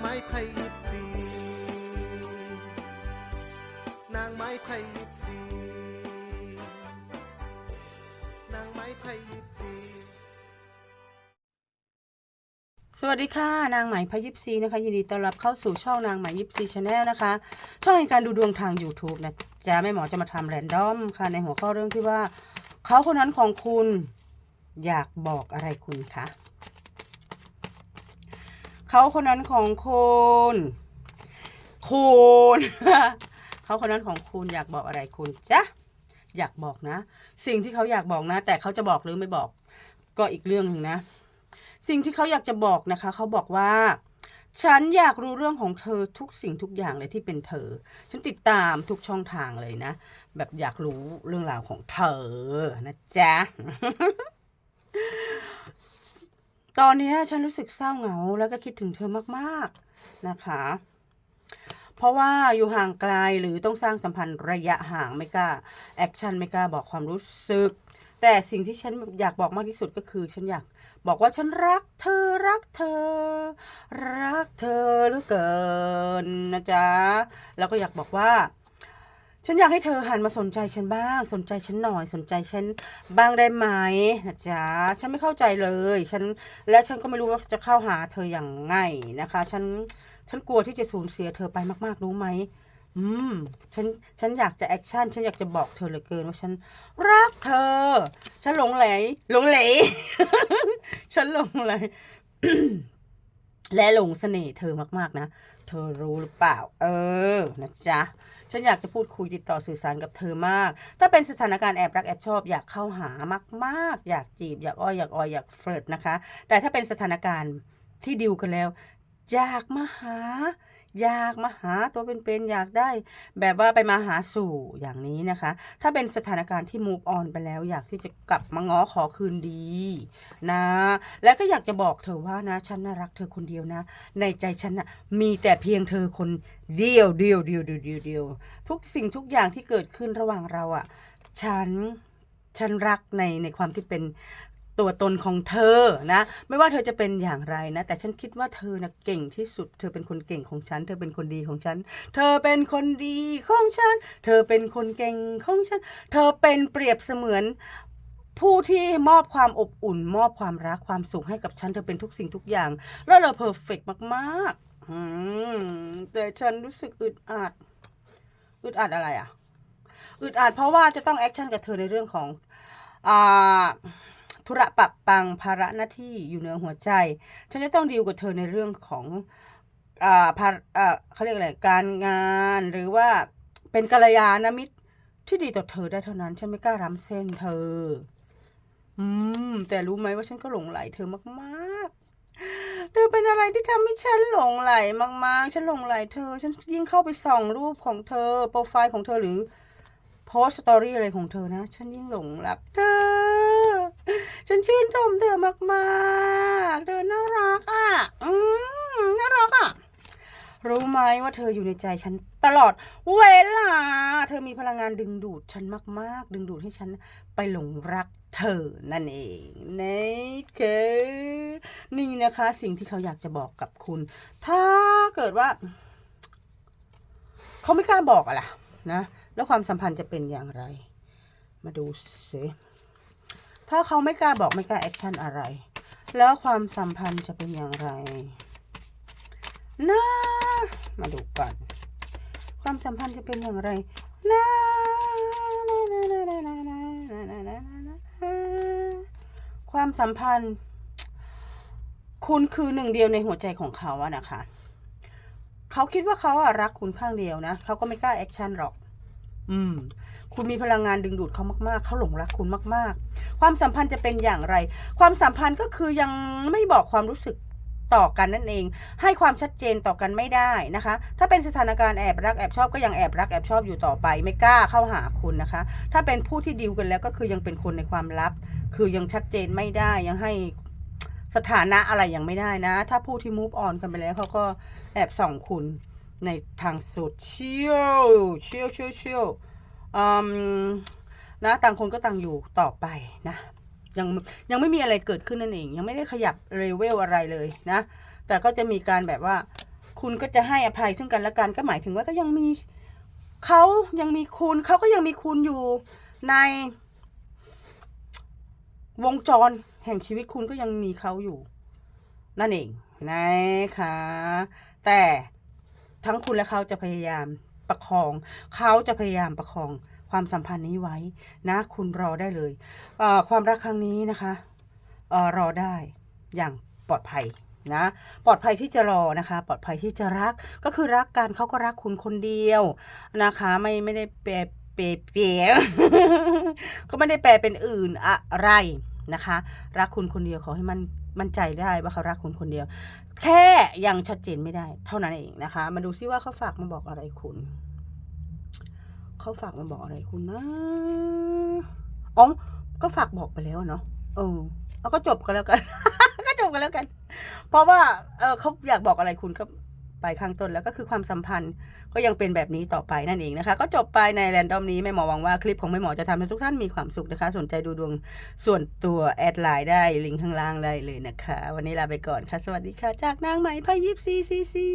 ไม้ไทยยิบซีนางไม้ไทยยิบซีนางไม้ไทยยิบซีสวัสดีค่ะ นางไหมพยิปซีนะคะ ยินดีต้อนรับเข้าสู่ช่องนางไหมยิปซีชาแนลนะคะ ช่องในการดูดวงทาง YouTube นะจ๊ะแม่หมอจะมาทำแรนดอมค่ะ ในหัวข้อเรื่องที่ว่า เขาคนนั้นของคุณอยากบอกอะไรคุณคะ เขาคนนั้นของคุณคุณเขาคนนั้นของคุณอยากบอกอะไรคุณจ๊ะอยากบอกนะ สิ่งที่เขาอยากบอกนะ แต่เขาจะบอกหรือไม่บอก ก็อีกเรื่องหนึ่งนะ สิ่งที่เขาอยากจะบอกนะคะ เขาบอกว่า ฉันอยากรู้เรื่องของเธอทุกสิ่งทุกอย่างเลยที่เป็นเธอ ฉันติดตามทุกช่องทางเลยนะ แบบอยากรู้เรื่องราวของเธอนะจ๊ะ ตอนนี้ฉันรู้สึกเศร้าเหงา แล้วก็คิดถึงเธอมากๆนะคะ เพราะว่าอยู่ห่างไกลหรือต้องสร้างสัมพันธ์ระยะห่างไม่กล้าแอคชั่นไม่กล้าบอกความรู้สึก แต่สิ่งที่ฉันอยากบอกมากที่สุดก็คือ ฉันอยากบอกว่าฉันรักเธอรักเธอ รักเธอเหลือเกินนะจ๊ะ แล้วก็อยากบอกว่า ฉันอยากให้เธอหันมาสนใจฉันบ้าง สนใจฉันหน่อย สนใจฉันบ้างได้ไหมนะจ๊ะ ฉันไม่เข้าใจเลย ฉันและฉันก็ไม่รู้ว่าจะเข้าหาเธออย่างไงนะคะ ฉัน ฉันกลัวที่จะสูญเสียเธอไปมากๆ รู้ไหม อืม ฉัน ฉันอยากจะแอคชั่น ฉันอยากจะบอกเธอเหลือเกินว่าฉันรักเธอ ฉันหลงไหล หลงไหล ฉันหลงไหล และหลงเสน่ห์เธอมากๆนะ เธอรู้หรือเปล่า เออ นะจ๊ะ ฉันอยากจะพูดคุยติดต่อสื่อสารกับเธอมาก ถ้าเป็นสถานการณ์แอบรักแอบชอบอยากเข้าหามากๆ อยากจีบ อยากอ้อยอยากออยอยากเฟิร์ตนะคะ แต่ถ้าเป็นสถานการณ์ที่ดิวกันแล้วอยากมาหา อยากมาหาตัวเป็นๆอยากได้แบบว่าไปมาหาสู่อย่างนี้นะคะ ถ้าเป็นสถานการณ์ที่ move on ไปแล้ว อยากที่จะกลับมาง้อขอคืนดีนะ และก็อยากจะบอกเธอว่านะฉันน่ารักเธอคนเดียวนะ ในใจฉันนะมีแต่เพียงเธอคนเดียวเดียวเดียวเดียวเดียวเดียวทุกสิ่งทุกอย่างที่เกิดขึ้นระหว่างเราอะฉันฉันรักในในความที่เป็น ตัวตนของเธอนะ ไม่ว่าเธอจะเป็นอย่างไรนะ แต่ฉันคิดว่าเธอนะเก่งที่สุด เธอเป็นคนเก่งของฉัน เธอเป็นคนดีของฉัน เธอเป็นคนดีของฉัน เธอเป็นคนเก่งของฉัน เธอเป็นเปรียบเสมือนผู้ที่มอบความอบอุ่น มอบความรักความสุขให้กับฉัน เธอเป็นทุกสิ่งทุกอย่าง แล้วเราเพอร์เฟกมากๆแต่ฉันรู้สึกอึดอัดอึดอัดอะไรอะอึดอัดเพราะว่าจะต้องแอคชั่นกับเธอในเรื่องของอ่า ธุระปรับปังภาระหน้าที่อยู่เหนือหัวใจ ฉันจะต้องดีลกับเธอในเรื่องของอ่าภาอ่าเขาเรียกอะไรการงานหรือว่าเป็นกัลยาณมิตรที่ดีต่อเธอได้เท่านั้น ฉันไม่กล้าล้ำเส้นเธอ อืม แต่รู้ไหมว่าฉันก็หลงไหลเธอมากๆ เธอเป็นอะไรที่ทำให้ฉันหลงไหลมาก ๆ ฉันหลงไหลเธอ ฉันยิ่งเข้าไปส่องรูปของเธอ โปรไฟล์ของเธอหรือโพสสตอรี่อะไรของเธอนะ ฉันยิ่งหลงรักเธอ ฉันชื่นชมเธอมากๆ เธอน่ารักอะ อืมน่ารักอะ รู้ไหมว่าเธออยู่ในใจฉันตลอดเวลา เธอมีพลังงานดึงดูดฉันมาก ๆ ดึงดูดให้ฉันไปหลงรักเธอนั่นเองนี่คือนี่นะคะ สิ่งที่เขาอยากจะบอกกับคุณ ถ้าเกิดว่า เขาไม่กล้าบอกอะล่ะนะ แล้วความสัมพันธ์จะเป็นอย่างไร มาดูสิ ถ้าเขาไม่กล้าบอกไม่กล้าแอคชั่นอะไร แล้วความสัมพันธ์จะเป็นอย่างไรนะมาดูกัน ความสัมพันธ์จะเป็นอย่างไรนะความสัมพันธ์ คุณคือหนึ่งเดียวในหัวใจของเขาอะนะคะ เขาคิดว่าเขาอะรักคุณข้างเดียวนะ เขาก็ไม่กล้าแอคชั่นหรอก อืม คุณมีพลังงานดึงดูดเขามาก ๆ เขาหลงรักคุณมาก ๆ ความสัมพันธ์จะเป็นอย่างไร ความสัมพันธ์ก็คือยังไม่บอกความรู้สึกต่อกันนั่นเอง ให้ความชัดเจนต่อกันไม่ได้นะคะ ถ้าเป็นสถานการณ์แอบรักแอบชอบก็ยังแอบรักแอบชอบอยู่ต่อไปไม่กล้าเข้าหาคุณนะคะ ถ้าเป็นผู้ที่ดิวกันแล้วก็คือยังเป็นคนในความลับ คือยังชัดเจนไม่ได้ยังให้สถานะอะไรยังไม่ได้นะ ถ้าผู้ที่ move on กันไปแล้วเขาก็แอบส่องคุณ ในทางโซเชียลเชียลเชียลเชียลนะต่างคนก็ต่างอยู่ต่อไปนะยังยังไม่มีอะไรเกิดขึ้นนั่นเอง ยังไม่ได้ขยับเลเวลอะไรเลยนะ แต่ก็จะมีการแบบว่า คุณก็จะให้อภัยซึ่งกันและกันก็หมายถึงว่าก็ยังมีเขายังมีคุณเขาก็ยังมีคุณอยู่ใน วงจรแห่งชีวิตคุณก็ยังมีเขาอยู่ นั่นเองนะคะแต่ ทั้งคุณและเขาจะพยายามประคอง เขาจะพยายามประคองความสัมพันธ์นี้ไว้นะ คุณรอได้เลยเความรักครั้งนี้นะคะอรอได้อย่างปลอดภัยนะปลอดภัยที่จะรอนะคะ ปลอดภัยที่จะรักก็คือรักกันเขาก็รักคุณคนเดียวนะคะ ไม่ไม่ได้แปลเปลเปลี่ยนก็ไม่ได้แปลเป็นอื่นอะไรนะคะ รักคุณคนเดียวขอให้มัน มั่นใจได้ว่าเขารักคุณคนเดียว แค่ยังชัดเจนไม่ได้ เท่านั้นเองนะคะ มาดูซิว่าเขาฝากมาบอกอะไรคุณเขาฝากมาบอกอะไรคุณนะอ๋อก็ฝากบอกไปแล้วเนาะเออเอาก็จบกันแล้วกัน ก็จบกันแล้วกัน เพราะว่า เออเขาอยากบอกอะไรคุณก็ ไปข้างต้นแล้วก็คือความสัมพันธ์ก็ยังเป็นแบบนี้ต่อไปนั่นเองนะคะ ก็จบไปในแรนดอมนี้แม่หมอหวังว่าคลิปของแม่หมอจะทำให้ทุกท่านมีความสุขนะคะ สนใจดูดวงส่วนตัวแอดไลน์ได้ลิงก์ข้างล่างได้เลยนะคะ วันนี้ลาไปก่อนค่ะ สวัสดีค่ะ จากนางไหมพายิบซีซีซี